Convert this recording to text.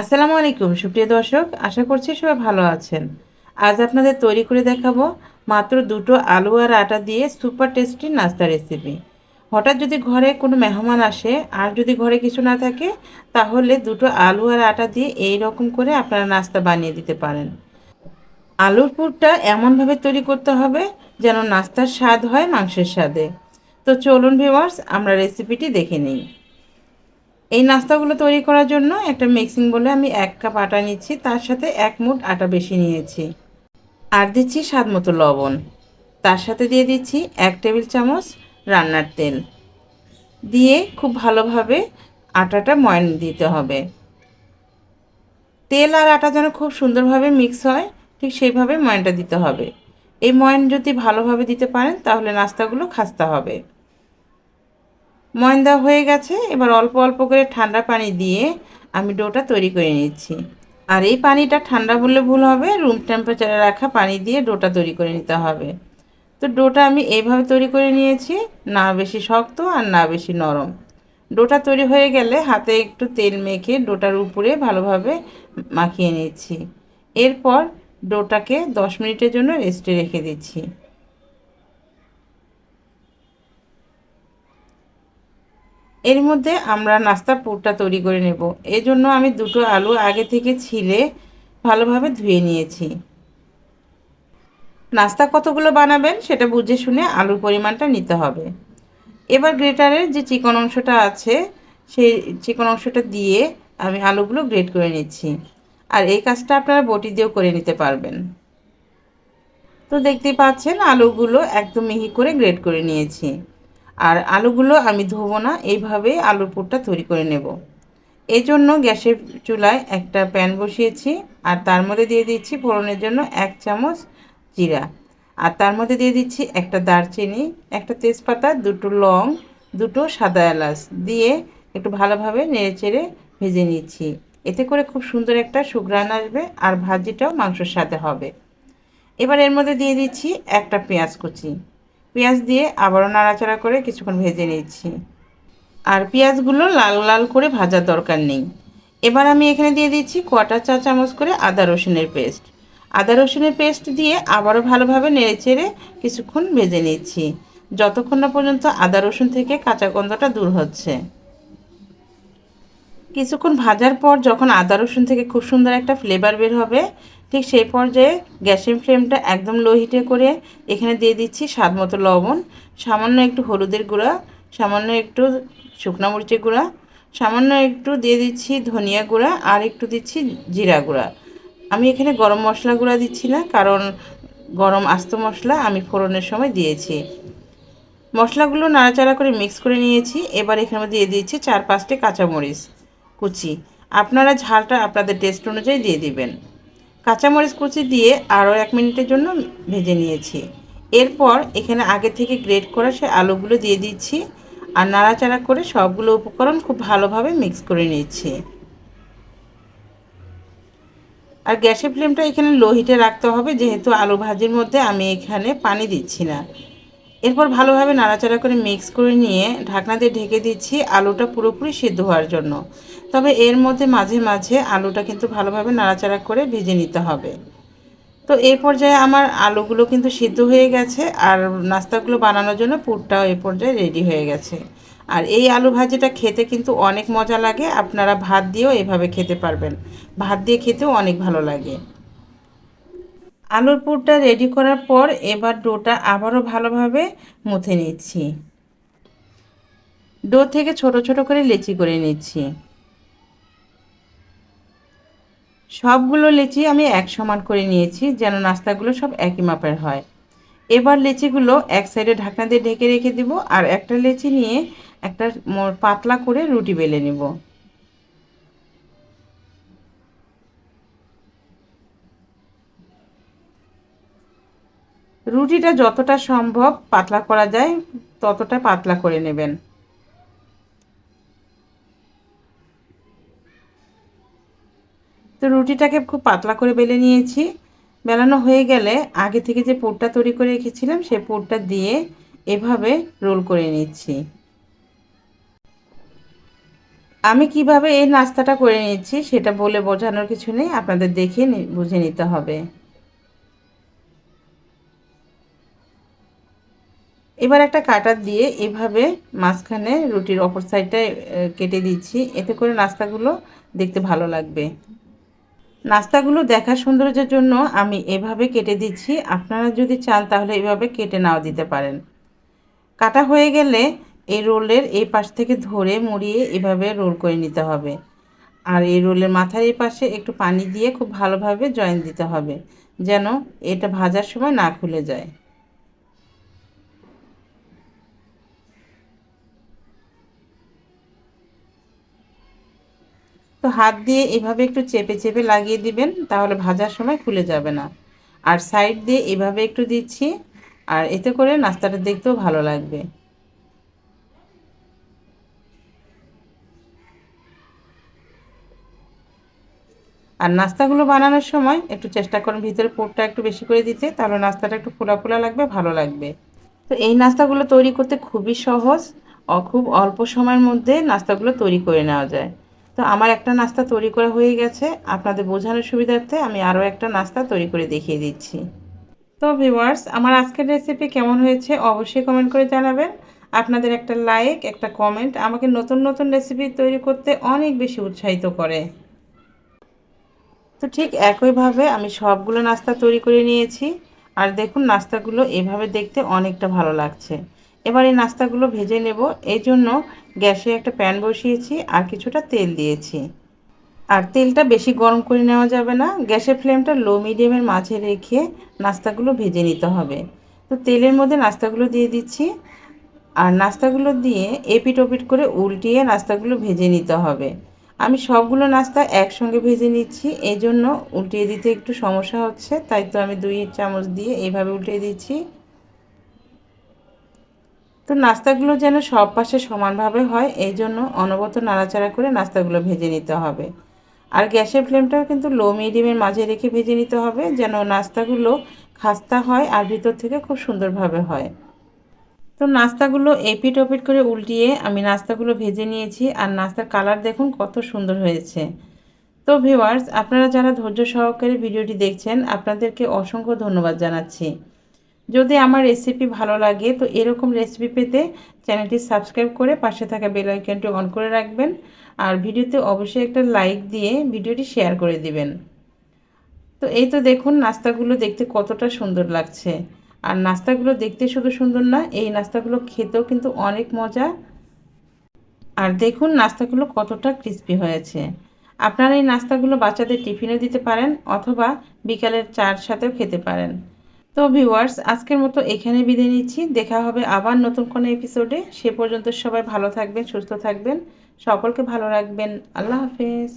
আসসালামু আলাইকুম, সুপ্রিয় দর্শক। আশা করছি সবাই ভালো আছেন। আজ আপনাদের তৈরি করে দেখাবো মাত্র দুটো আলু আর আটা দিয়ে সুপার টেস্টি নাস্তা রেসিপি। হঠাৎ যদি ঘরে কোনো মেহমান আসে আর যদি ঘরে কিছু না থাকে, তাহলে দুটো আলু আর আটা দিয়ে এই রকম করে আপনারা নাস্তা বানিয়ে দিতে পারেন। আলুর পুরটা এমনভাবে তৈরি করতে হবে যেন নাস্তার স্বাদ হয় মাংসের স্বাদে। তো চলুন ভিওয়ার্স আমরা রেসিপিটি দেখে নিই। এই নাস্তাগুলো তৈরি করার জন্য একটা মিক্সিং বলে আমি এক কাপ আটা নিচ্ছি, তার সাথে এক মুঠ আটা বেশি নিয়েছি। আর দিচ্ছি স্বাদ মতো লবণ। তার সাথে দিয়ে দিচ্ছি এক টেবিল চামচ রান্নার তেল। দিয়ে খুব ভালোভাবে আটাটা ময়ন দিতে হবে। তেল আর আটা যেন খুব সুন্দরভাবে মিক্স হয়, ঠিক সেইভাবে ময়নটা দিতে হবে। এই ময়ন যদি ভালোভাবে দিতে পারেন, তাহলে নাস্তাগুলো খাস্তা হবে। ময়দা হয়ে গেছে, এবার অল্প অল্প করে ঠান্ডা পানি দিয়ে আমি ডোটা তৈরি করে নিচ্ছি। আর এই পানিটা ঠান্ডা বললে ভুল হবে রুম টেম্পারেচারে রাখা পানি দিয়ে ডোটা তৈরি করে নিতে হবে। তো ডোটা আমি এইভাবে তৈরি করে নিয়েছি, না বেশি শক্ত আর না বেশি নরম। ডোটা তৈরি হয়ে গেলে হাতে একটু তেল মেখে ডোটার উপরে ভালোভাবে মাখিয়ে নিচ্ছি। এরপর ডোটাকে দশ মিনিটের জন্য রেস্টে রেখে দিচ্ছি। এর মধ্যে আমরা নাস্তার পুরটা তৈরি করে নেব। এই জন্য আমি দুটো আলু আগে থেকে ছিলে ভালোভাবে ধুয়ে নিয়েছি। নাস্তা কতগুলো বানাবেন সেটা বুঝে শুনে আলুর পরিমাণটা নিতে হবে। এবার গ্রেটারের যে চিকন অংশটা আছে, সেই চিকন অংশটা দিয়ে আমি আলুগুলো গ্রেট করে নিচ্ছি। আর এই কাজটা আপনারা বটি দিয়েও করে নিতে পারবেন। তো দেখতেই পাচ্ছেন, আলুগুলো একদম মিহি করে গ্রেট করে নিয়েছি। আর আলুগুলো আমি ধোবো না, এইভাবে আলুর পুরটা তৈরি করে নেব। এই জন্য গ্যাসের চুলায় একটা প্যান বসিয়েছি, আর তার মধ্যে দিয়ে দিচ্ছি ফোড়নের জন্য এক চামচ জিরা। আর তার মধ্যে দিয়ে দিচ্ছি একটা দারচিনি, একটা তেজপাতা, দুটো লং, দুটো সাদা এলাচ দিয়ে একটু ভালোভাবে নেড়ে চেড়ে ভেজে নিচ্ছি। এতে করে খুব সুন্দর একটা সুগ্রান আসবে আর ভাজিটাও মাংসর সাথে হবে। এবার এর মধ্যে দিয়ে দিচ্ছি একটা পেঁয়াজ কুচি। পেঁয়াজ দিয়ে আবারও নাড়াচাড়া করে কিছুক্ষণ ভেজে নিচ্ছি। আর পেঁয়াজগুলো লাল লাল করে ভাজার দরকার নেই। এবার আমি এখানে দিয়ে দিচ্ছি কোয়াটার চা চামচ করে আদা রসুনের পেস্ট। আদা রসুনের পেস্ট দিয়ে আবারও ভালোভাবে নেড়েচেড়ে কিছুক্ষণ ভেজে নিচ্ছি। যতক্ষণ না পর্যন্ত আদা রসুন থেকে কাঁচা গন্ধটা দূর হচ্ছে। কিছুক্ষণ ভাজার পর যখন আদা রসুন থেকে খুব সুন্দর একটা ফ্লেভার বের হবে ঠিক সেই পর্যায়ে গ্যাসের ফ্লেমটা একদম লো হিটে করে এখানে দিয়ে দিচ্ছি স্বাদ মতো লবণ, সামান্য একটু হলুদের গুঁড়া, সামান্য একটু শুকনো মরিচের গুঁড়া, সামান্য একটু দিয়ে দিচ্ছি ধনিয়া গুঁড়া আর একটু দিচ্ছি জিরা গুঁড়া। আমি এখানে গরম মশলা গুঁড়া দিচ্ছি না, কারণ গরম আস্ত মশলা আমি ফোড়নের সময় দিয়েছি। মশলাগুলো নাড়াচাড়া করে মিক্স করে নিয়েছি, এবার এখানে দিয়ে দিচ্ছি চার পাঁচটি কাঁচামরিচ কুচি। আপনারা ঝালটা আপনাদের টেস্ট অনুযায়ী দিয়ে দিবেন। কাঁচামরিচ কুচি দিয়ে আরও এক মিনিটের জন্য ভেজে নিয়েছি। এরপর এখানে আগে থেকে গ্রেট করা সে আলুগুলো দিয়ে দিচ্ছি আর নাড়াচাড়া করে সবগুলো উপকরণ খুব ভালোভাবে মিক্স করে নিচ্ছি। আর গ্যাসের ফ্লেমটা এখানে লো হিটে রাখতে হবে, যেহেতু আলু ভাজির মধ্যে আমি এখানে পানি দিচ্ছি না। এরপর ভালোভাবে নাড়াচাড়া করে মিক্স করে নিয়ে ঢাকনা দিয়ে ঢেকে দিচ্ছি আলুটা পুরোপুরি সিদ্ধ হওয়ার জন্য। তবে এর মধ্যে মাঝে মাঝে আলুটা কিন্তু ভালোভাবে নাড়াচাড়া করে ভেজে নিতে হবে। তো এই পর্যায়ে আমার আলুগুলো কিন্তু সিদ্ধ হয়ে গেছে আর নাস্তাগুলো বানানোর জন্য পুরটাও এই পর্যায়ে রেডি হয়ে গেছে। আর এই আলু ভাজিটা খেতে কিন্তু অনেক মজা লাগে, আপনারা ভাত দিয়েও এভাবে খেতে পারবেন। ভাত দিয়ে খেতেও অনেক ভালো লাগে। আলুর পুরটা রেডি করার পর এবার ডোটা আবারও ভালোভাবে মুথে নিচ্ছি। ডো থেকে ছোট ছোট করে লেচি করে নিচ্ছি। সবগুলো লেচি আমি এক সমান করে নিয়েছি যেন নাস্তাগুলো সব একই মাপের হয়। এবার লেচিগুলো এক সাইডে ঢাকনা দিয়ে ঢেকে রেখে দিব আর একটা লেচি নিয়ে একটা পাতলা করে রুটি বেলে নেব। রুটিটা যতটা সম্ভব পাতলা করা যায়, ততটা পাতলা করে নেবেন। তো রুটিটাকে খুব পাতলা করে বেলে নিয়েছি। বেলানো হয়ে গেলে আগে থেকে যে পুরটা তৈরি করে রেখেছিলাম সেই পুরটা দিয়ে এভাবে রোল করে নিচ্ছি। আমি কীভাবে এই নাস্তাটা করে নিচ্ছি সেটা বলে বোঝানোর কিছু নেই, আপনাদের দেখে বুঝে নিতে হবে। এবার একটা কাটার দিয়ে এভাবে মাঝখানে রুটির অপর সাইডটায় কেটে দিচ্ছি। এতে করে নাস্তাগুলো দেখতে ভালো লাগবে। নাস্তাগুলো দেখার সৌন্দর্যের জন্য আমি এভাবে কেটে দিচ্ছি। আপনারা যদি চান তাহলে এভাবে কেটে নাও দিতে পারেন। কাটা হয়ে গেলে এই রোলের এই পাশ থেকে ধরে মুড়িয়ে এভাবে রোল করে নিতে হবে। আর এই রোলের মাথার এই পাশে একটু পানি দিয়ে খুব ভালোভাবে জয়েন দিতে হবে, যেন এটা ভাজার সময় না খুলে যায়। তো হাত দিয়ে এভাবে একটু চেপে চেপে লাগিয়ে দিবেন, তাহলে ভাজার সময় খুলে যাবে না। আর সাইড দিয়ে এভাবে একটু দিচ্ছি, আর এতে করে নাস্তাটা দেখতেও ভালো লাগবে। আর নাস্তাগুলো বানানোর সময় একটু চেষ্টা করুন ভিতরে পোটটা একটু বেশি করে দিতে, তাহলে নাস্তাটা একটু ফোলা ফোলা লাগবে, ভালো লাগবে। তো এই নাস্তাগুলো তৈরি করতে খুবই সহজ খুব অল্প সময়ের মধ্যে নাস্তাগুলো তৈরি করে নেওয়া যায়। তো আমার একটা নাস্তা তৈরি করা হয়ে গেছে। আপনাদের বোঝানোর সুবিধার্থে আমি আরও একটা নাস্তা তৈরি করে দেখিয়ে দিচ্ছি। তো ভিওয়ার্স আমার আজকের রেসিপি কেমন হয়েছে অবশ্যই কমেন্ট করে জানাবেন। আপনাদের একটা লাইক একটা কমেন্ট আমাকে নতুন নতুন রেসিপি তৈরি করতে অনেক বেশি উৎসাহিত করে। তো ঠিক একইভাবে আমি সবগুলো নাস্তা তৈরি করে নিয়েছি। আর দেখুন, নাস্তাগুলো এভাবে দেখতে অনেকটা ভালো লাগছে। এবার এই নাস্তাগুলো ভেজে নেব। এই জন্য গ্যাসে একটা প্যান বসিয়েছি আর কিছুটা তেল দিয়েছি। আর তেলটা বেশি গরম করে নেওয়া যাবে না। গ্যাসের ফ্লেমটা লো মিডিয়ামের মাঝে রেখে নাস্তাগুলো ভেজে নিতে হবে। তো তেলের মধ্যে নাস্তাগুলো দিয়ে দিচ্ছি। আর নাস্তাগুলো দিয়ে এপিট ওপিট করে উল্টিয়ে নাস্তাগুলো ভেজে নিতে হবে। আমি সবগুলো নাস্তা একসঙ্গে ভেজে নিচ্ছি। এই জন্য উল্টিয়ে দিতে একটু সমস্যা হচ্ছে, তাই তো আমি দুই চামচ দিয়ে এইভাবে উল্টিয়ে দিচ্ছি। তো নাস্তাগুলো যেন সব পাশে সমানভাবে হয় এই জন্য অনবত নাড়াচাড়া করে নাস্তাগুলো ভেজে নিতে হবে। আর গ্যাসের ফ্লেমটাও কিন্তু লো মিডিয়ামের মাঝে রেখে ভেজে নিতে হবে, যেন নাস্তাগুলো খাস্তা হয় আর ভিতর থেকে খুব সুন্দরভাবে হয়। তো নাস্তাগুলো এপিট ওপিট করে উল্টিয়ে আমি নাস্তাগুলো ভেজে নিয়েছি, আর নাস্তার কালার দেখুন কত সুন্দর হয়েছে। তো ভিওয়ার্স আপনারা যারা ধৈর্য সহকারে ভিডিওটি দেখছেন, আপনাদেরকে অসংখ্য ধন্যবাদ জানাচ্ছি। যদি আমার রেসিপি ভালো লাগে, তো এরকম রেসিপি পেতে চ্যানেলটি সাবস্ক্রাইব করে পাশে থাকা বেল আইকনটি অন করে রাখবেন। আর ভিডিওতে অবশ্যই একটা লাইক দিয়ে ভিডিওটি শেয়ার করে দিবেন। তো এই তো দেখুন নাস্তাগুলো দেখতে কতটা সুন্দর লাগছে। আর নাস্তাগুলো দেখতে শুধু সুন্দর না, এই নাস্তাগুলো খেতেও কিন্তু অনেক মজা। আর দেখুন নাস্তাগুলো কতটা ক্রিস্পি হয়েছে। আপনারা এই নাস্তাগুলো বাচ্চাদের টিফিনে দিতে পারেন অথবা বিকালের চার সাথেও খেতে পারেন। তো ভিউয়ার্স, আজকের মতো এখানে বিদায় নিচ্ছি। দেখা হবে আবার নতুন কোনো এপিসোডে সে পর্যন্ত সবাই ভালো থাকবেন, সুস্থ থাকবেন। সকলকে ভালো রাখবেন। আল্লাহ হাফেজ।